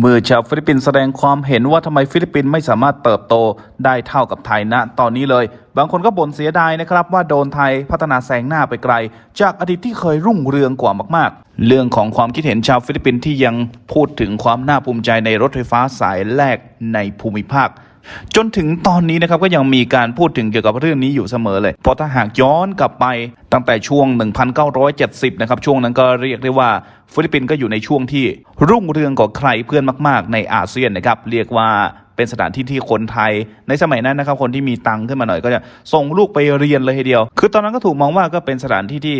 เมื่อชาวฟิลิปปินส์แสดงความเห็นว่าทำไมฟิลิปปินส์ไม่สามารถเติบโตได้เท่ากับไทยณตอนนี้เลย บางคนก็บ่นเสียดายนะครับว่าโดนไทยพัฒนาแซงหน้าไปไกล จากอดีตที่เคยรุ่งเรืองกว่ามาก ๆ เรื่องของความคิดเห็นชาวฟิลิปปินส์ที่ยังพูดถึงความน่าภูมิใจในรถไฟฟ้าสายแรกในภูมิภาค จนถึงตอนนี้นะครับก็ยังมีการพูดถึงเกี่ยวกับเรื่องนี้อยู่เสมอเลย เพราะถ้าหากย้อนกลับไปตั้งแต่ช่วง 1970 นะครับ ช่วงนั้นก็เรียกได้ว่าฟิลิปปินส์ก็อยู่ในช่วงที่รุ่งเรืองกว่าใครเพื่อนมาก ๆ ในอาเซียนนะครับ เรียกว่าเป็นสถานที่ที่คนไทย ในสมัยนั้นนะครับคนที่มีตังค์ขึ้นมาหน่อยก็จะส่งลูกไปเรียนเลยทีเดียว คือตอนนั้นก็ถูกมองว่าก็เป็นสถานที่ที่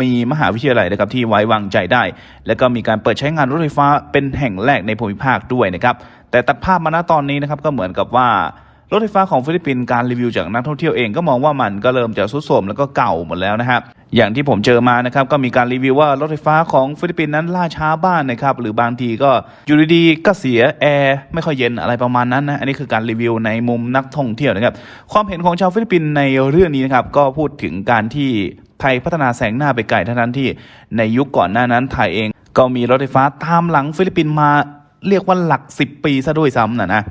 มีมหาวิทยาลัยนะครับที่ไว้วางใจได้ แล้วก็มีการเปิดใช้งานรถไฟฟ้าเป็นแห่งแรกในภูมิภาคด้วยนะครับ แต่ตัดภาพมาณตอนนี้นะครับก็เหมือนกับว่ารถไฟฟ้าของฟิลิปปินส์การรีวิวจากนักท่องเที่ยวเองก็มองว่ามันก็เริ่มจะสุดโทรมแล้วก็เก่าหมดแล้วนะครับอย่างที่ผมเจอมานะครับก็มีการรีวิวว่ารถไฟฟ้าของฟิลิปปินส์นั้นล่าช้าบ้านนะครับหรือบางทีก็อยู่ดีๆก็เสียแอร์ไม่ค่อยเย็นอะไรประมาณนั้นนะอันนี้คือการรีวิวในมุมนักท่องเที่ยวนะครับความเห็นของชาวฟิลิปปินส์ในเรื่องนี้นะครับก็พูดถึงการที่ไทยพัฒนาแสงหน้าไปไกลเท่านั้นที่ในยุคก่อนหน้านั้นไทยเองก็มีรถไฟฟ้าตามหลังฟิลิปปินส์มา เรียกว่าหลัก 10 ปีซะด้วยซ้ำนะนะ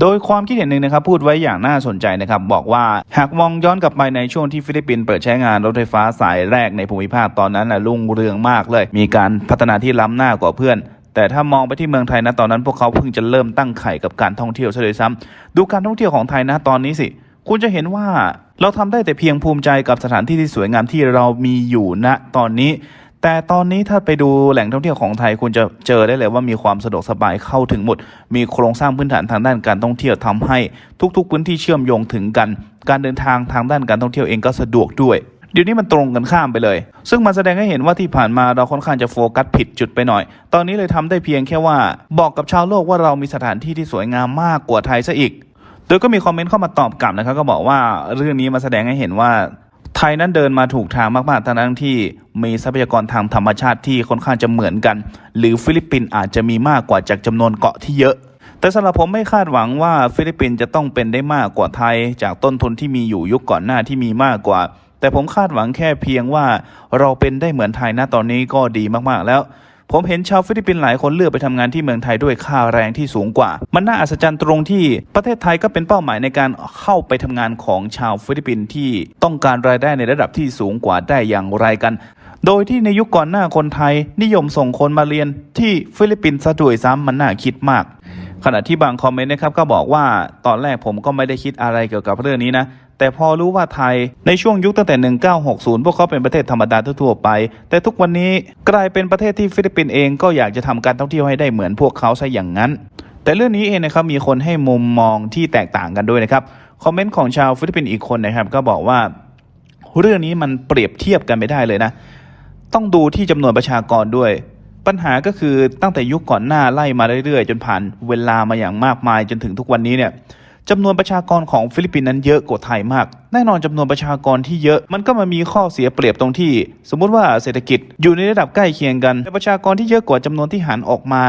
โดยความคิดเห็นหนึ่งนะครับพูดไว้อย่างน่าสนใจนะครับบอกว่าหากมองย้อนกลับไปในช่วงที่ฟิลิปปินส์เปิดใช้งานรถไฟฟ้าสายแรกในภูมิภาคตอนนั้นนะรุ่งเรืองมากเลย มีการพัฒนาที่ล้ำหน้ากว่าเพื่อน แต่ถ้ามองไปที่เมืองไทยนะตอนนั้น พวกเขาเพิ่งจะเริ่มตั้งไข่กับการท่องเที่ยวซะเลยซ้ำดูการท่องเที่ยวของไทยนะตอนนี้สิ คุณจะเห็นว่าเราทำได้แต่เพียงภูมิใจกับสถานที่ที่สวยงามที่เรามีอยู่ณตอนนี้ แต่ตอนนี้ถ้าไปดูแหล่งท่องเที่ยวของไทยคุณจะเจอได้เลยว่ามีความสะดวกสบายเข้าถึงหมด มีโครงสร้างพื้นฐานทางด้านการท่องเที่ยวทำให้ทุกๆพื้นที่เชื่อมโยงถึงกัน การเดินทางทางด้านการท่องเที่ยวเองก็สะดวกด้วยเดี๋ยวนี้มันตรงกันข้ามไปเลย ซึ่งมันแสดงให้เห็นว่าที่ผ่านมาเราค่อนข้างจะโฟกัสผิดจุดไปหน่อย ตอนนี้เลยทำได้เพียงแค่ว่า บอกกับชาวโลกว่าเรามีสถานที่ที่สวยงามมากกว่าไทยซะอีก โดยก็มีคอมเมนต์เข้ามาตอบกลับนะครับก็บอกว่าเรื่องนี้มาแสดงให้เห็นว่า ไทยนั้นเดินมาถูกทางมากๆทั้งนั้นที่มีทรัพยากรทางธรรมชาติที่ค่อนข้างจะเหมือนกัน หรือฟิลิปปินส์อาจจะมีมากกว่าจากจำนวนเกาะที่เยอะ แต่สำหรับผมไม่คาดหวังว่าฟิลิปปินส์จะต้องเป็นได้มากกว่าไทย จากต้นทุนที่มีอยู่ยุคก่อนหน้าที่มีมากกว่า แต่ผมคาดหวังแค่เพียงว่าเราเป็นได้เหมือนไทยนะตอนนี้ก็ดีมากๆแล้ว ผมเห็นชาวฟิลิปปินส์หลายคนเลือกไปทำงานที่เมืองไทยด้วยค่าแรงที่สูงกว่า มันน่าอัศจรรย์ตรงที่ประเทศไทยก็เป็นเป้าหมายในการเข้าไปทำงานของชาวฟิลิปปินส์ที่ต้องการรายได้ในระดับที่สูงกว่าได้อย่างไรกัน โดยที่ในยุคก่อนหน้าคนไทย นิยมส่งคนมาเรียนที่ฟิลิปปินส์ซะด้วยซ้ำมันน่าคิดมากขณะที่บางคอมเมนต์นะครับก็บอกว่าตอนแรกผมก็ไม่ได้คิดอะไรเกี่ยวกับเรื่องนี้นะ แต่พอรู้ว่าไทยในช่วงยุคตั้งแต่ 1960 พวกเขาเป็นประเทศธรรมดาทั่วไป แต่ทุกวันนี้กลายเป็นประเทศที่ฟิลิปปินส์เองก็อยากจะทำการท่องเที่ยวให้ได้เหมือนพวกเขาซะอย่างนั้น แต่เรื่องนี้เองนะครับมีคนให้มุมมองที่แตกต่างกันด้วยนะครับคอมเมนต์ของชาวฟิลิปปินส์อีกคนนะครับก็บอกว่าเรื่องนี้มันเปรียบเทียบกันไม่ได้เลยนะ ต้องดูที่จำนวนประชากรด้วย ปัญหาก็คือตั้งแต่ยุคก่อนหน้าไล่มาเรื่อยๆ จนผ่านเวลามาอย่างมากมายจนถึงทุกวันนี้เนี่ย จำนวนประชากรของฟิลิปปินส์นั้นเยอะกว่าไทยมาก แน่นอนจำนวนประชากรที่เยอะมันก็มามีข้อเสียเปรียบตรงที่ สมมุติว่าเศรษฐกิจอยู่ในระดับใกล้เคียงกันแต่ประชากรที่เยอะกว่าจำนวนที่หันออกมา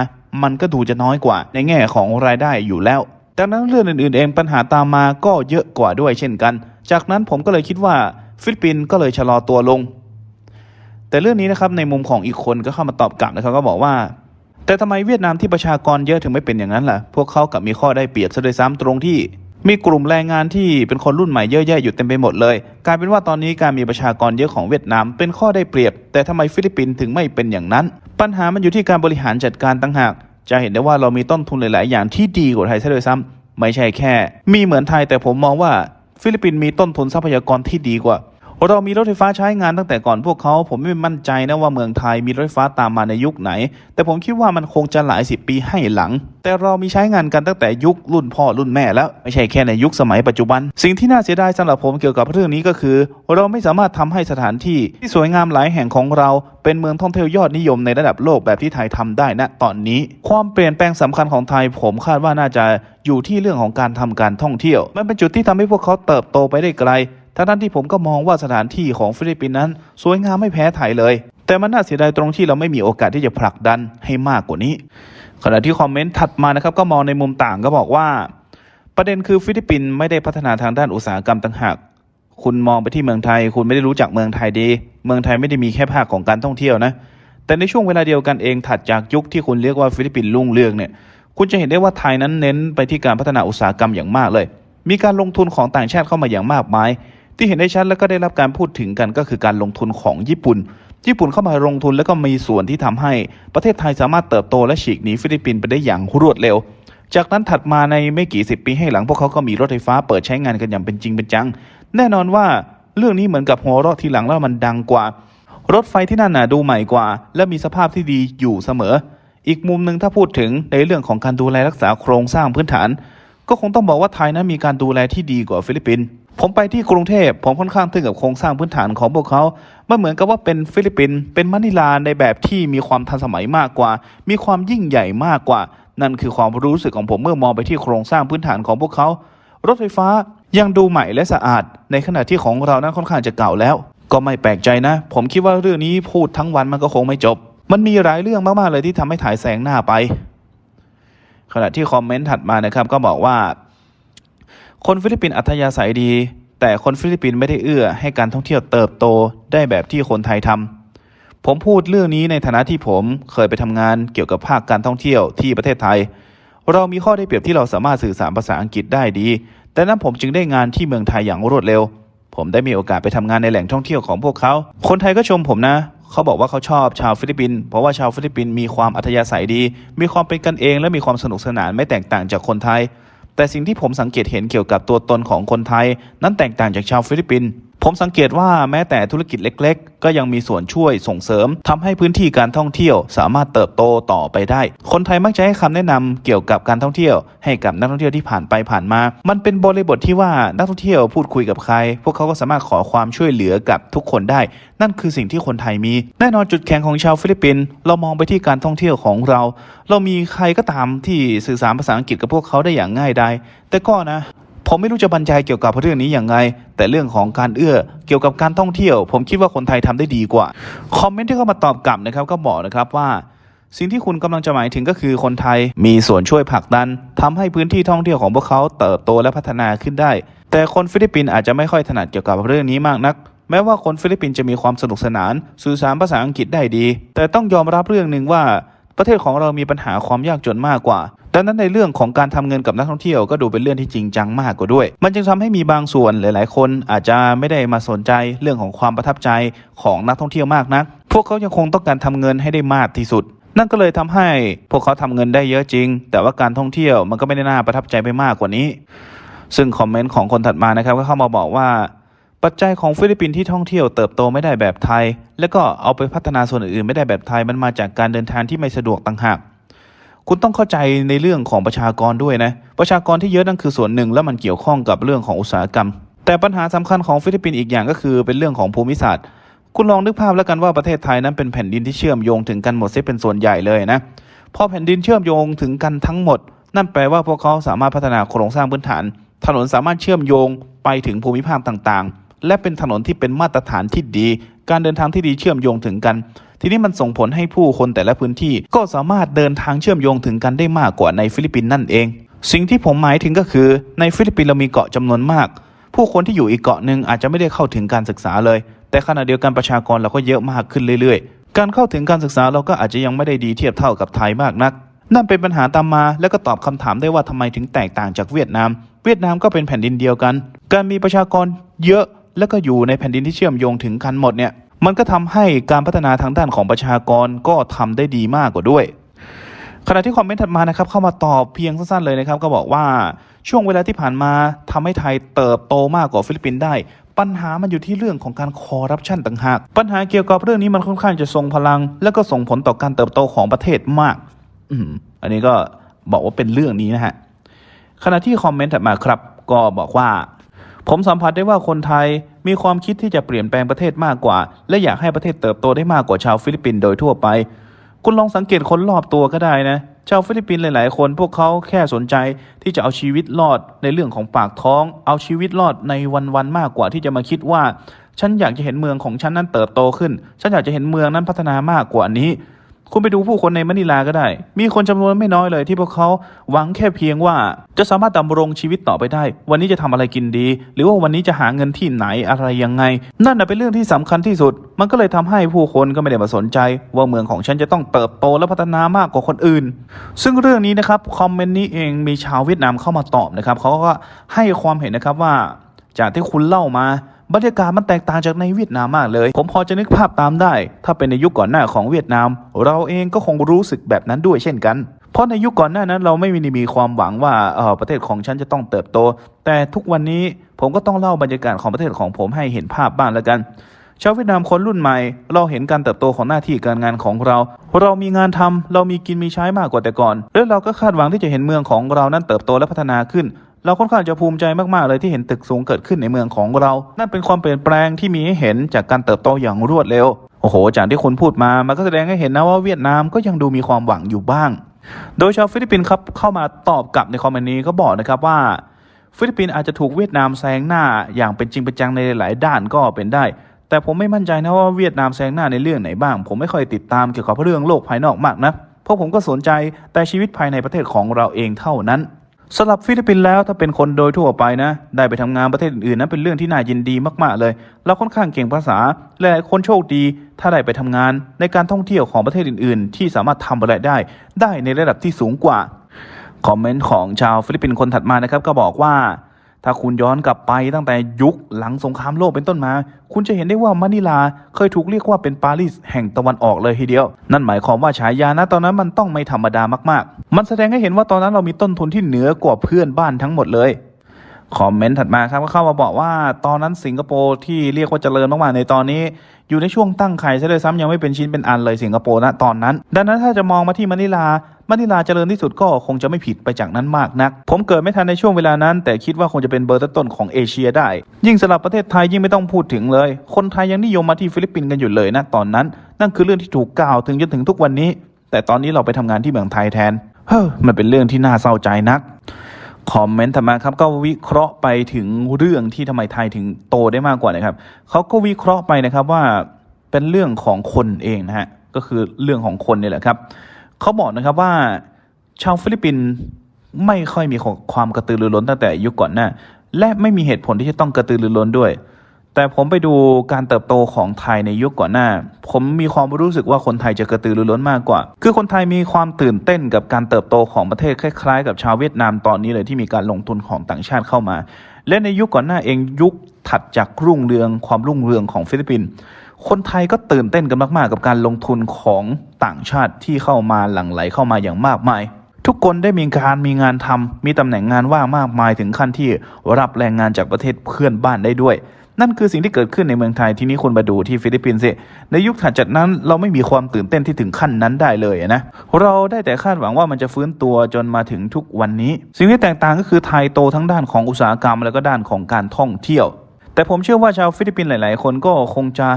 มันก็ดูจะน้อยกว่า ในแง่ของรายได้อยู่แล้วดังนั้นเรื่องอื่นๆเองปัญหาตามมาก็เยอะกว่าด้วยเช่นกัน จากนั้นผมก็เลยคิดว่าฟิลิปปินส์ก็เลยชะลอตัวลง แต่เรื่องนี้นะครับในมุมของอีกคนก็เข้ามาตอบกลับนะครับก็บอกว่า แต่ทำไมเวียดนามที่ประชากรเยอะถึงไม่เป็นอย่างนั้นล่ะ พวกเขากับมีข้อได้เปรียบซะด้วยซ้ำตรงที่ มีกลุ่มแรงงานที่เป็นคนรุ่นใหม่เยอะแยะอยู่เต็มไปหมดเลย กลายเป็นว่าตอนนี้การมีประชากรเยอะของเวียดนามเป็นข้อได้เปรียบ แต่ทำไมฟิลิปปินส์ถึงไม่เป็นอย่างนั้น ปัญหามันอยู่ที่การบริหารจัดการต่างหาก จะเห็นได้ว่าเรามีต้นทุนหลาย ๆ อย่างที่ดีกว่าไทยซะด้วยซ้ำไม่ใช่แค่ มีเหมือนไทยแต่ผมมองว่าฟิลิปปินส์มีต้นทุนทรัพยากรที่ดีกว่า เรามีรถไฟฟ้าใช้งานตั้งแต่ก่อนพวกเขา ผมไม่มั่นใจนะว่าเมืองไทยมีรถไฟฟ้าตามมาในยุคไหน แต่ผมคิดว่ามันคงจะหลายสิบปีให้หลัง แต่เรามีใช้งานกันตั้งแต่ยุครุ่นพ่อรุ่นแม่แล้ว ไม่ใช่แค่ในยุคสมัยปัจจุบัน สิ่งที่น่าเสียดายสำหรับผมเกี่ยวกับเรื่องนี้ก็คือ เราไม่สามารถทำให้สถานที่ที่สวยงามหลายแห่งของเรา เป็นเมืองท่องเที่ยวยอดนิยมในระดับโลกแบบที่ไทยทำได้ณตอนนี้ ความเปลี่ยนแปลงสำคัญของไทยผมคาดว่าน่าจะอยู่ที่เรื่องของการทำการท่องเที่ยว มันเป็นจุดที่ทำให้พวกเขาเติบโตไปได้ไกล ทั้งนั้นที่ผมก็มองว่าสถานที่ของฟิลิปปินส์นั้น สวยงามไม่แพ้ไทยเลย แต่มันน่าเสียดายตรงที่เราไม่มีโอกาสที่จะผลักดันให้มากกว่านี้ ขณะที่คอมเมนต์ถัดมานะครับก็มองในมุมต่างก็บอกว่า ประเด็นคือฟิลิปปินส์ไม่ได้พัฒนาทางด้านอุตสาหกรรมต่างหากคุณมองไปที่เมืองไทย คุณไม่ได้รู้จักเมืองไทยดี เมืองไทยไม่ได้มีแค่ภาคของการท่องเที่ยวนะ แต่ในช่วงเวลาเดียวกันเองถัดจากยุคที่คุณเรียกว่าฟิลิปปินส์รุ่งเรืองเนี่ย คุณจะเห็นได้ว่าไทยนั้นเน้นไปที่การพัฒนาอุตสาหกรรมอย่างมากเลย มีการลงทุนของต่างชาติเข้ามาอย่างมากมาย ที่เห็นได้ชัดแล้วก็ได้รับการพูดถึงกันก็คือการลงทุนของญี่ปุ่น ญี่ปุ่นเข้ามาลงทุนแล้วก็มีส่วนที่ทำให้ประเทศไทยสามารถเติบโตและฉีกหนีฟิลิปปินส์ไปได้อย่างรวดเร็ว จากนั้นถัดมาในไม่กี่สิบปีให้หลังพวกเขาก็มีรถไฟฟ้าเปิดใช้งานกันอย่างเป็นจริงเป็นจัง แน่นอนว่าเรื่องนี้เหมือนกับหัวเราะทีหลังแล้วมันดังกว่า รถไฟที่นั่นน่ะดูใหม่กว่า และมีสภาพที่ดีอยู่เสมอ อีกมุมหนึ่งถ้าพูดถึงในเรื่องของการดูแลรักษาโครงสร้างพื้นฐาน ก็คงต้องบอกว่าไทยนั้นมีการดูแลที่ดีกว่าฟิลิปปินส์ ผมไปที่กรุงเทพผมค่อนข้างทึ่งกับโครงสร้างพื้นฐานของพวกเขามันเหมือนกับว่าเป็นฟิลิปปินส์เป็นมะนิลาในแบบที่มีความทันสมัยมากกว่า มีความยิ่งใหญ่มากกว่า นั่นคือความรู้สึกของผมเมื่อมองไปที่โครงสร้างพื้นฐานของพวกเขา รถไฟฟ้ายังดูใหม่และสะอาด ในขณะที่ของเรานั้นค่อนข้างจะเก่าแล้ว ก็ไม่แปลกใจนะ ผมคิดว่าเรื่องนี้พูดทั้งวันมันก็คงไม่จบ มันมีหลายเรื่องมากๆเลยที่ทำให้ถ่ายแสงหน้าไป ขณะที่คอมเมนต์ถัดมานะครับก็บอกว่า คนฟิลิปปินส์อัธยาศัยดี แต่คนฟิลิปปินส์ไม่ได้เอื้อให้การท่องเที่ยวเติบโตได้แบบที่คนไทยทำผมพูดเรื่องนี้ในฐานะที่ผมเคยไปทำงานเกี่ยวกับภาคการท่องเที่ยวที่ประเทศไทย เรามีข้อได้เปรียบที่เราสามารถสื่อสารภาษาอังกฤษได้ดี แต่นั้นผมจึงได้งานที่เมืองไทยอย่างรวดเร็ว ผมได้มีโอกาสไปทำงานในแหล่งท่องเที่ยวของพวกเขา คนไทยก็ชมผมนะเขาบอกว่าเขาชอบชาวฟิลิปปินส์เพราะว่าชาวฟิลิปปินส์มีความอัธยาศัยดี มีความเป็นกันเองและมีความสนุกสนานไม่แตกต่างจากคนไทย แต่สิ่งที่ผมสังเกตเห็นเกี่ยวกับตัวตนของคนไทย นั้นแตกต่างจากชาวฟิลิปปินส์ ผมสังเกตว่าแม้แต่ธุรกิจเล็ก ๆ ก็ยังมีส่วนช่วยส่งเสริมทำให้พื้นที่การท่องเที่ยว สามารถเติบโตต่อไปได้ คนไทยมักจะให้คำแนะนำเกี่ยวกับการท่องเที่ยว ให้กับนักท่องเที่ยวที่ผ่านไปผ่านมา มันเป็นบริบทที่ว่านักท่องเที่ยวพูดคุยกับใคร พวกเขาก็สามารถขอความช่วยเหลือกับทุกคนได้ นั่นคือสิ่งที่คนไทยมี แน่นอนจุดแข็งของชาวฟิลิปปินส์เรามองไปที่การท่องเที่ยวของเรา เรามีใครก็ตามที่สื่อสารภาษาอังกฤษกับพวกเขาได้อย่างง่ายดายแต่ก็นะ ผมไม่รู้จะบรรยายเกี่ยวกับเรื่องนี้อย่างไง แต่เรื่องของการเอื้อเกี่ยวกับการท่องเที่ยว ผมคิดว่าคนไทยทำได้ดีกว่า คอมเมนต์ที่เข้ามาตอบกลับนะครับก็บอกนะครับว่า สิ่งที่คุณกำลังจะหมายถึงก็คือคนไทยมีส่วนช่วยผลักดันทำให้พื้นที่ท่องเที่ยวของพวกเขาเติบโตและพัฒนาขึ้นได้ แต่คนฟิลิปปินส์อาจจะไม่ค่อยถนัดเกี่ยวกับเรื่องนี้มากนัก แม้ว่าคนฟิลิปปินส์จะมีความสนุกสนาน สื่อสารภาษาอังกฤษได้ดี แต่ต้องยอมรับเรื่องหนึ่งว่า ประเทศของเรามีปัญหาความยากจนมากกว่า ดังนั้นในเรื่องของการทำเงินกับนักท่องเที่ยวก็ดูเป็นเรื่องที่จริงจังมากกว่าด้วย มันจึงทำให้มีบางส่วนหลาย ๆ คนอาจจะไม่ได้มาสนใจเรื่องของความประทับใจของนักท่องเที่ยวมากนัก พวกเขายังคงต้องการทำเงินให้ได้มากที่สุด นั่นก็เลยทำให้พวกเขาทำเงินได้เยอะจริง แต่ว่าการท่องเที่ยวมันก็ไม่ได้น่าประทับใจไปมากกว่านี้ ซึ่งคอมเมนต์ของคนถัดมานะครับก็เข้ามาบอกว่า ปัจจัยของฟิลิปปินส์ที่ท่องเที่ยวเติบโตไม่ได้แบบไทย แล้วก็เอาไปพัฒนาส่วนอื่นๆไม่ได้แบบไทยมันมาจากการเดินทางที่ไม่สะดวกต่างหากคุณต้องเข้าใจในเรื่องของประชากรด้วยนะประชากรที่เยอะนั่นคือส่วนหนึ่งแล้วมันเกี่ยวข้องกับเรื่องของอุตสาหกรรม แต่ปัญหาสำคัญของฟิลิปปินส์อีกอย่างก็คือเป็นเรื่องของภูมิศาสตร์ คุณลองนึกภาพแล้วกันว่าประเทศไทยนั้นเป็นแผ่นดินที่เชื่อมโยงถึงกันหมดเสียเป็นส่วนใหญ่เลยนะพอแผ่นดินเชื่อมโยงถึงกันทั้งหมด นั่นแปลว่าพวกเขาสามารถพัฒนาโครงสร้างพื้นฐาน ถนนสามารถเชื่อมโยงไปถึงภูมิภาคต่างๆ และเป็นถนนที่เป็นมาตรฐานที่ดี การเดินทางที่ดีเชื่อมโยงถึงกัน ทีนี้มันส่งผลให้ผู้คนแต่ละพื้นที่ก็สามารถเดินทางเชื่อมโยงถึงกันได้มากกว่าในฟิลิปปินส์นั่นเอง สิ่งที่ผมหมายถึงก็คือ ในฟิลิปปินส์เรามีเกาะจำนวนมาก ผู้คนที่อยู่อีกเกาะหนึ่งอาจจะไม่ได้เข้าถึงการศึกษาเลย แต่ขณะเดียวกันประชากรเราก็เยอะมากขึ้นเรื่อยๆ การเข้าถึงการศึกษาเราก็อาจจะยังไม่ได้ดีเทียบเท่ากับไทยมากนักนั่นเป็นปัญหาตามมาแล้วก็ตอบคำถามได้ว่าทำไมถึงแตกต่างจากเวียดนาม เวียดนามก็เป็นแผ่นดินเดียวกัน การมีประชากรเยอะ แล้วก็อยู่ในแผ่นดินที่เชื่อมโยงถึงกันหมดเนี่ยมันก็ทำให้การพัฒนาทางด้านของประชากรก็ทำได้ดีมากกว่าด้วย ขณะที่คอมเมนต์ถัดมานะครับเข้ามาตอบเพียงสั้นๆเลยนะครับ ก็บอกว่าช่วงเวลาที่ผ่านมาทำให้ไทยเติบโตมากกว่าฟิลิปปินส์ได้ ปัญหามันอยู่ที่เรื่องของการคอร์รัปชันต่างหาก ปัญหาเกี่ยวกับเรื่องนี้มันค่อนข้างจะทรงพลัง และก็ส่งผลต่อการเติบโตของประเทศมาก อืมอันนี้ก็บอกว่าเป็นเรื่องนี้นะฮะขณะที่คอมเมนต์ถัดมาครับ ก็บอกว่า ผมสัมผัสได้ว่าคนไทยมีความคิดที่จะเปลี่ยนแปลงประเทศมากกว่า และอยากให้ประเทศเติบโตได้มากกว่าชาวฟิลิปปินส์โดยทั่วไป คุณลองสังเกตคนรอบตัวก็ได้นะ ชาวฟิลิปปินส์หลาย ๆ คนพวกเขาแค่สนใจที่จะเอาชีวิตรอดในเรื่องของปากท้อง เอาชีวิตรอดในวัน ๆ มากกว่าที่จะมาคิดว่า ฉันอยากจะเห็นเมืองของฉันนั้นเติบโตขึ้น ฉันอยากจะเห็นเมืองนั้นพัฒนามากกว่านี้ คุณไปดูผู้คนในมะนิลาก็ได้ มีคนจำนวนไม่น้อยเลยที่พวกเขาหวังแค่เพียงว่า จะสามารถดำรงชีวิตต่อไปได้ วันนี้จะทำอะไรกินดี หรือว่าวันนี้จะหาเงินที่ไหนอะไรยังไง นั่นเป็นเรื่องที่สำคัญที่สุด มันก็เลยทำให้ผู้คนก็ไม่ได้มาสนใจ ว่าเมืองของฉันจะต้องเติบโตและพัฒนามากกว่าคนอื่น ซึ่งเรื่องนี้นะครับคอมเมนต์นี้เองมีชาวเวียดนามเข้ามาตอบนะครับเขาก็ให้ความเห็นนะครับว่าจากที่คุณเล่ามา บรรยากาศมันแตกต่างจากในเวียดนามมากเลย ผมพอจะนึกภาพตามได้ ถ้าเป็นในยุคก่อนหน้าของเวียดนาม เราเองก็คงรู้สึกแบบนั้นด้วยเช่นกัน เพราะในยุคก่อนหน้านั้นเราไม่มีมีความหวังว่าเออประเทศของฉันจะต้องเติบโต แต่ทุกวันนี้ผมก็ต้องเล่าบรรยากาศของประเทศของผมให้เห็นภาพบ้างแล้วกันชาวเวียดนามคนรุ่นใหม่ เราเห็นการเติบโตของหน้าที่การงานของเรา เรามีงานทำเรามีกินมีใช้มากกว่าแต่ก่อน และเราก็คาดหวังที่จะเห็นเมืองของเรานั้นเติบโตและพัฒนาขึ้น เราค่อนข้างจะภูมิใจมากๆเลยที่เห็นตึกสูงเกิดขึ้นในเมืองของเรา นั่นเป็นความเปลี่ยนแปลงที่มีให้เห็นจากการเติบโตอย่างรวดเร็ว โอ้โห จากที่คุณพูดมา มันก็แสดงให้เห็นนะว่าเวียดนามก็ยังดูมีความหวังอยู่บ้าง โดยชาวฟิลิปปินส์ครับเข้ามาตอบกลับในคอมเมนต์นี้ก็บอกนะครับว่า ฟิลิปปินส์อาจจะถูกเวียดนามแซงหน้าอย่างเป็นจริงเป็นจังในหลายด้านก็เป็นได้ แต่ผมไม่มั่นใจนะว่าเวียดนามแซงหน้าในเรื่องไหนบ้าง ผมไม่ค่อยติดตามเกี่ยวกับเรื่องโลกภายนอกมากนะ เพราะผมก็สนใจแต่ชีวิตภายในประเทศของเราเองเท่านั้น สำหรับฟิลิปปินส์แล้วถ้าเป็นคนโดยทั่วไปนะ ได้ไปทำงานประเทศอื่นๆนั้นเป็นเรื่องที่น่ายินดีมากๆเลย เราค่อนข้างเก่งภาษาและหลายคนโชคดี ถ้าได้ไปทำงานในการท่องเที่ยวของประเทศอื่นๆ ที่สามารถทำอะไรได้ ได้ในระดับที่สูงกว่า คอมเมนต์ของชาวฟิลิปปินส์คนถัดมานะครับก็บอกว่า ถ้าคุณย้อนกลับไปตั้งแต่ยุคหลังสงครามโลกเป็นต้นมา คุณจะเห็นได้ว่ามะนิลาเคยถูกเรียกว่าเป็นปารีสแห่งตะวันออกเลยทีเดียว นั่นหมายความว่าฉายานะตอนนั้นมันต้องไม่ธรรมดามากๆ มันแสดงให้เห็นว่าตอนนั้นเรามีต้นทุนที่เหนือกว่าเพื่อนบ้านทั้งหมดเลยคอมเมนต์ถัดมาครับก็เข้ามาบอกว่าตอนนั้นสิงคโปร์ที่เรียกว่าเจริญมากๆในตอนนี้ อยู่ในช่วงตั้งไข่ซะเลยซ้ำยังไม่เป็นชิ้นเป็นอันเลยสิงคโปร์ณตอนนั้น ดังนั้นถ้าจะมองมาที่มะนิลา มะนิลาเจริญที่สุดก็คงจะไม่ผิดไปจากนั้นมากนัก ผมเกิดไม่ทันในช่วงเวลานั้น แต่คิดว่าคงจะเป็นเบอร์ต้นของเอเชียได้ ยิ่งสำหรับประเทศไทยยิ่งไม่ต้องพูดถึงเลย คนไทยยังนิยมมาที่ฟิลิปปินส์กันอยู่เลยนะตอนนั้น นั่นคือเรื่องที่ถูกกล่าวถึงจนถึงทุกวันนี้ แต่ตอนนี้เราไปทำงานที่เมืองไทยแทน เฮ้อมันเป็นเรื่องที่น่าเศร้าใจนักคอมเมนต์ถัดมาครับก็วิเคราะห์ไปถึงเรื่องที่ทำไมไทยถึงโตได้มากกว่านะครับเขาก็วิเคราะห์ไปนะครับว่าเป็นเรื่องของคนเองนะฮะก็คือเรื่องของคนนี่แหละครับ เขาบอกนะครับว่าชาวฟิลิปปินส์ไม่ค่อยมีความกระตือรือร้นตั้งแต่ยุคก่อนหน้า และไม่มีเหตุผลที่จะต้องกระตือรือร้นด้วย แต่ผมไปดูการเติบโตของไทยในยุคก่อนหน้า ผมมีความรู้สึกว่าคนไทยจะกระตือรือร้นมากกว่า คือคนไทยมีความตื่นเต้นกับการเติบโตของประเทศคล้ายๆ กับชาวเวียดนามตอนนี้เลยที่มีการลงทุนของต่างชาติเข้ามา และในยุคก่อนหน้าเองยุคถัดจากรุ่งเรืองความรุ่งเรืองของฟิลิปปินส์ คนไทยก็ตื่นเต้นกันมากๆ กับการลงทุนของต่างชาติที่เข้ามาหลั่งไหลเข้ามาอย่างมากมาย ทุกคนได้มีการมีงานทำมีตำแหน่งงานว่างมากมายถึงขั้นที่รับแรงงานจากประเทศเพื่อนบ้านได้ด้วย นั่นคือสิ่งที่เกิดขึ้นในเมืองไทยที่นี้คุณมาดูที่ฟิลิปปินส์สิในยุคถัดจากนั้นเราไม่มีความตื่นเต้นที่ถึงขั้นนั้นได้เลยนะเราได้แต่คาดหวังว่ามันจะฟื้นตัวจนมาถึงทุกวันนี้ สิ่งที่แตกต่างก็คือไทยโตทั้งด้านของอุตสาหกรรม แล้วก็ด้านของการท่องเที่ยวแต่ผมเชื่อว่าชาวฟิลิปปินส์หลาย ๆ คนก็คงจะ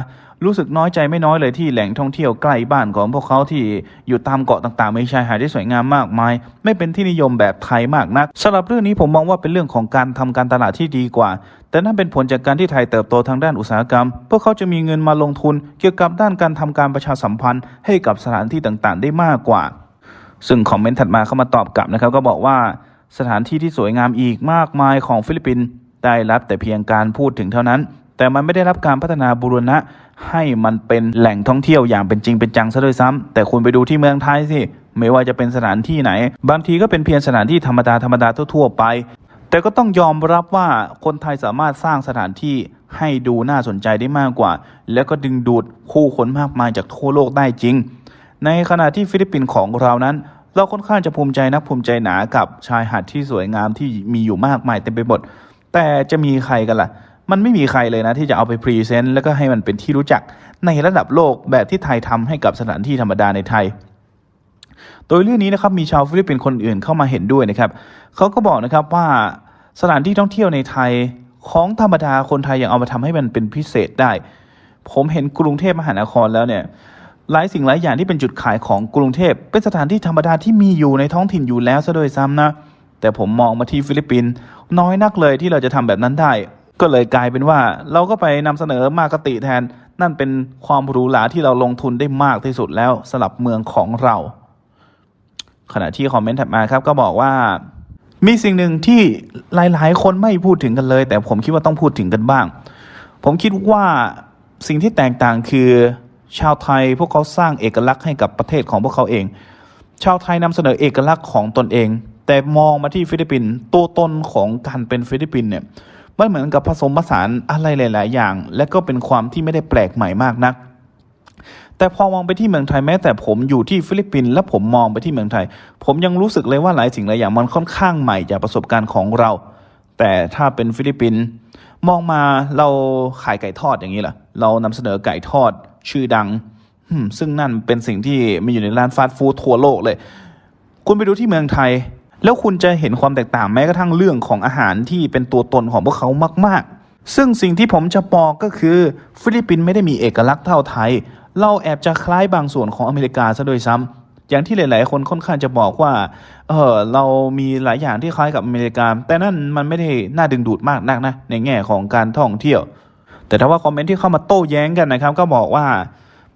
รู้สึกน้อยใจไม่น้อยเลยที่แหล่งท่องเที่ยวใกล้บ้านของพวกเขาที่อยู่ตามเกาะต่างๆมีชายหาดที่สวยงามมากมาย ไม่เป็นที่นิยมแบบไทยมากนักสำหรับเรื่องนี้ผมมองว่าเป็นเรื่องของการทำการตลาดที่ดีกว่า แต่นั่นเป็นผลจากการที่ไทยเติบโตทางด้านอุตสาหกรรม พวกเขาจะมีเงินมาลงทุน เกี่ยวกับด้านการทำการประชาสัมพันธ์ ให้กับสถานที่ต่างๆ ได้มากกว่า ซึ่งคอมเมนต์ถัดมาเข้ามาตอบกลับนะครับ ก็บอกว่าสถานที่ที่สวยงามอีกมากมายของฟิลิปปินส์ได้รับแต่เพียงการพูดถึงเท่านั้น แต่มันไม่ได้รับการพัฒนาบูรณะ ให้มันเป็นแหล่งท่องเที่ยวอย่างเป็นจริงเป็นจังซะด้วยซ้ำแต่คุณไปดูที่เมืองไทยสิไม่ว่าจะเป็นสถานที่ไหน บางทีก็เป็นเพียงสถานที่ธรรมดาธรรมดาทั่วๆไป แต่ก็ต้องยอมรับว่าคนไทยสามารถสร้างสถานที่ให้ดูน่าสนใจได้มากกว่า แล้วก็ดึงดูดคู่คนมากมายจากทั่วโลกได้จริง ในขณะที่ฟิลิปปินส์ของเรานั้น เราค่อนข้างจะภูมิใจนักภูมิใจหนากับชายหาดที่สวยงามที่มีอยู่มากมายเต็มไปหมดแต่จะมีใครกันล่ะ มันไม่มีใครเลยนะที่จะเอาไปพรีเซนต์แล้วก็ให้มันเป็นที่รู้จักในระดับโลกแบบที่ไทยทำให้กับสถานที่ธรรมดาในไทย โดยเรื่องนี้นะครับมีชาวฟิลิปปินส์คนอื่นเข้ามาเห็นด้วยนะครับเขาก็บอกนะครับว่าสถานที่ท่องเที่ยวในไทยของธรรมดาคนไทยยังเอามาทำให้มันเป็นพิเศษได้ ผมเห็นกรุงเทพมหานครแล้วเนี่ยหลายสิ่งหลายอย่างที่เป็นจุดขายของกรุงเทพเป็นสถานที่ธรรมดาที่มีอยู่ในท้องถิ่นอยู่แล้วซะโดวยซ้ำนะ แต่ผมมองมาที่ฟิลิปปินส์น้อยนักเลยที่เราจะทำแบบนั้นได้ ก็เลยกลายเป็นว่า เราก็ไปนำเสนอมากติแทน นั่นเป็นความหรูหราที่เราลงทุนได้มากที่สุดแล้วสำหรับเมืองของเรา ขณะที่คอมเมนต์ถัดมาครับก็บอกว่า มีสิ่งหนึ่งที่หลาย ๆ คนไม่พูดถึงกันเลย แต่ผมคิดว่าต้องพูดถึงกันบ้าง ผมคิดว่าสิ่งที่แตกต่างคือชาวไทยพวกเขาสร้างเอกลักษณ์ให้กับประเทศของพวกเขาเอง ชาวไทยนำเสนอเอกลักษณ์ของตนเอง แต่มองมาที่ฟิลิปปินส์ตัวตนของการเป็นฟิลิปปินส์เนี่ย มันเหมือนกับผสมผสานอะไรหลาย ๆ อย่าง และก็เป็นความที่ไม่ได้แปลกใหม่มากนัก แต่พอมองไปที่เมืองไทยแม้แต่ผมอยู่ที่ฟิลิปปินส์และผมมองไปที่เมืองไทย ผมยังรู้สึกเลยว่าหลายสิ่งหลายอย่างมันค่อนข้างใหม่จากประสบการณ์ของเรา แต่ถ้าเป็นฟิลิปปินส์มองมาเราขายไก่ทอดอย่างนี้ล่ะเรานำเสนอไก่ทอดชื่อดังซึ่งนั่นเป็นสิ่งที่มีอยู่ในร้านฟาสต์ฟู้ดทั่วโลกเลย คุณไปดูที่เมืองไทย แล้วคุณจะเห็นความแตกต่างแม้กระทั่งเรื่องของอาหารที่เป็นตัวตนของพวกเขามาก ๆ ซึ่งสิ่งที่ผมจะบอกก็คือ ฟิลิปปินส์ไม่ได้มีเอกลักษณ์เท่าไทย เราแอบจะคล้ายบางส่วนของอเมริกาซะโดยซ้ำอย่างที่หลาย ๆ คนค่อนข้างจะบอกว่า เออเรามีหลายอย่างที่คล้ายกับอเมริกา แต่นั่นมันไม่ได้น่าดึงดูดมากนักนะ ในแง่ของการท่องเที่ยว แต่ถ้าว่าคอมเมนต์ที่เข้ามาโต้แย้งกันนะครับ ก็บอกว่า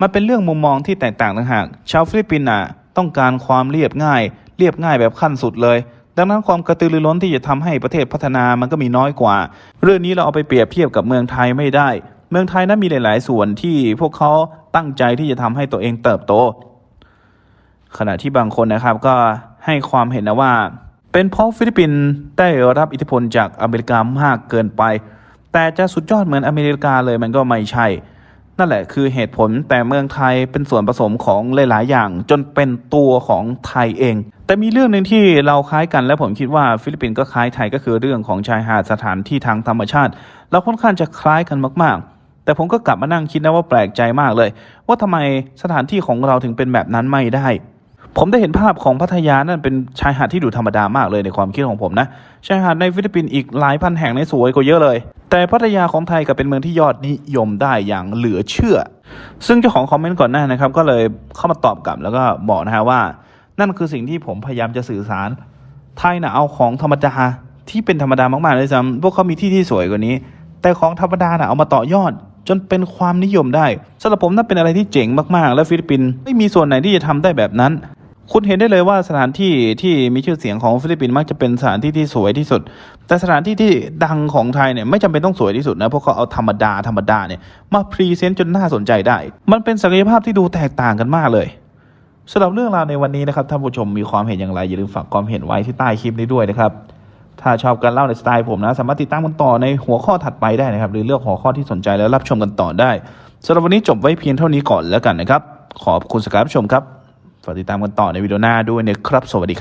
มันเป็นเรื่องมุมมองที่แตกต่างต่างหาก ชาวฟิลิปปินส์น่ะต้องการความเรียบง่าย เรียบง่ายแบบขั้นสุดเลย ดังนั้นความกระตือรือร้นที่จะทำให้ประเทศพัฒนามันก็มีน้อยกว่า เรื่องนี้เราเอาไปเปรียบเทียบกับเมืองไทยไม่ได้ เมืองไทยนั้นมีหลาย ๆ ส่วนที่พวกเขาตั้งใจที่จะทำให้ตัวเองเติบโต ขณะที่บางคนนะครับก็ให้ความเห็นนะว่า เป็นเพราะฟิลิปปินส์ได้รับอิทธิพลจากอเมริกามากเกินไป แต่จะสุดยอดเหมือนอเมริกาเลยมันก็ไม่ใช่ นั่นแหละคือเหตุผลแต่เมืองไทยเป็นส่วนผสมของหลาย ๆ อย่าง จนเป็นตัวของไทยเอง แต่มีเรื่องหนึ่งที่เราคล้ายกันและผมคิดว่าฟิลิปปินส์ก็คล้ายไทยก็คือเรื่องของชายหาดสถานที่ทางธรรมชาติ เราค่อนข้างจะคล้ายกันมาก ๆแต่ผมก็กลับมานั่งคิดนะว่าแปลกใจมากเลย ว่าทำไมสถานที่ของเราถึงเป็นแบบนั้นไม่ได้ ผมได้เห็นภาพของพัทยานั่นเป็นชายหาดที่ดูธรรมดามากเลยในความคิดของผมนะ ชายหาดในฟิลิปปินส์อีกหลายพันแห่งในสวยกว่าเยอะเลย แต่พัทยาของไทยกับเป็นเมืองที่ยอดนิยมได้อย่างเหลือเชื่อ ซึ่งเจ้าของคอมเมนต์ก่อนหน้านะครับ ก็เลยเข้ามาตอบกลับแล้วก็บอกนะฮะว่า นั่นคือสิ่งที่ผมพยายามจะสื่อสาร ไทยนะเอาของธรรมดาที่เป็นธรรมดามากๆเลยซ้ำพวกเขามีที่ที่สวยกว่านี้ แต่ของธรรมดาน่ะเอามาต่อยอดจนเป็นความนิยมได้สำหรับผมนั่นเป็นอะไรที่เจ๋งมากๆ และฟิลิปปินส์ไม่มีส่วนไหนที่จะทำได้แบบนั้น คุณเห็นได้เลยว่าสถานที่ที่มีชื่อเสียงของฟิลิปปินส์มักจะเป็นสถานที่ที่สวยที่สุด แต่สถานที่ที่ดังของไทยเนี่ยไม่จำเป็นต้องสวยที่สุดนะเพราะเขาเอาธรรมดาธรรมดาเนี่ยมาพรีเซนต์จนน่าสนใจได้ มันเป็นศักยภาพที่ดูแตกต่างกันมากเลยสำหรับเรื่องราวในวันนี้นะครับท่านผู้ชมมีความเห็นอย่างไรอย่าลืมฝากความเห็นไว้ที่ใต้คลิปนี้ด้วยนะครับถ้าชอบการเล่าในสไตล์ผมนะ สามารถติดตามกันต่อในหัวข้อถัดไปได้นะครับ หรือเลือกหัวข้อที่สนใจแล้วรับชมกันต่อได้สำหรับวันนี้จบไว้เพียงเท่านี้ก่อนแล้วกันนะครับ ขอบคุณสกายรับชมครับ ฝากติดตามกันต่อในวิดีโอหน้าด้วยนะครับ สวัสดีครับ